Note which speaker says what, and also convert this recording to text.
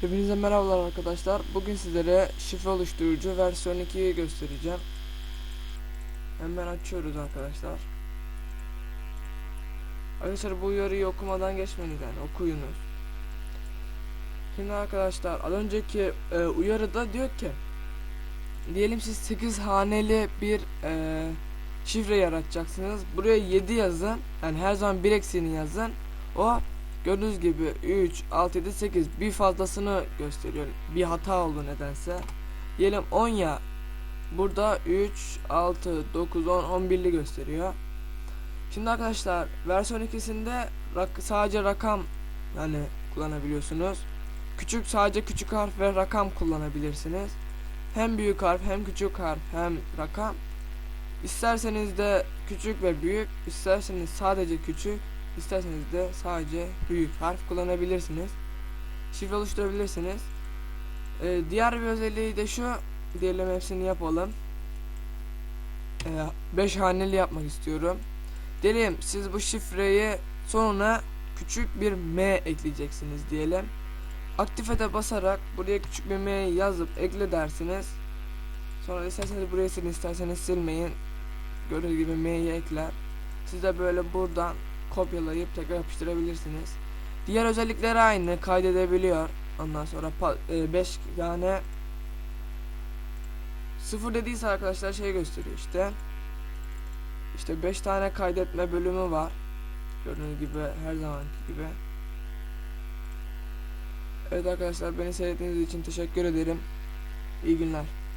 Speaker 1: Hepinize merhabalar arkadaşlar. Bugün sizlere şifre oluşturucu versiyon 2'yi göstereceğim. Hemen açıyoruz arkadaşlar. Arkadaşlar bu uyarıyı okumadan geçmeniz yani okuyunuz. Şimdi arkadaşlar az önceki e, uyarıda diyor ki diyelim siz 8 haneli bir e, şifre yaratacaksınız. Buraya 7 yazın. Yani her zaman bir eksiğini yazın. O Gördüğünüz gibi 3, 6, 7, 8 bir fazlasını gösteriyor. Bir hata oldu nedense. Diyelim 10 ya. Burada 3, 6, 9, 10, 11'li gösteriyor. Şimdi arkadaşlar versiyon ikisinde rak sadece rakam yani kullanabiliyorsunuz. Küçük sadece küçük harf ve rakam kullanabilirsiniz. Hem büyük harf hem küçük harf hem rakam. İsterseniz de küçük ve büyük, isterseniz sadece küçük, İsterseniz de sadece büyük harf kullanabilirsiniz. Şifre oluşturabilirsiniz. Ee, diğer bir özelliği de şu. Diyelim hepsini yapalım. 5 haneli yapmak istiyorum. Diyelim siz bu şifreyi sonuna küçük bir M ekleyeceksiniz diyelim. Aktifete basarak buraya küçük bir M yazıp ekle dersiniz. Sonra isterseniz buraya silin isterseniz silmeyin. Gördüğünüz gibi M'yi ekler. Siz de böyle buradan kopyalayıp tekrar yapıştırabilirsiniz. Diğer özellikleri aynı kaydedebiliyor. Ondan sonra 5 yani sıfır dediyse arkadaşlar şey gösteriyor işte. İşte 5 tane kaydetme bölümü var. Gördüğünüz gibi her zamanki gibi. Evet arkadaşlar beni seyrettiğiniz için teşekkür ederim. İyi günler.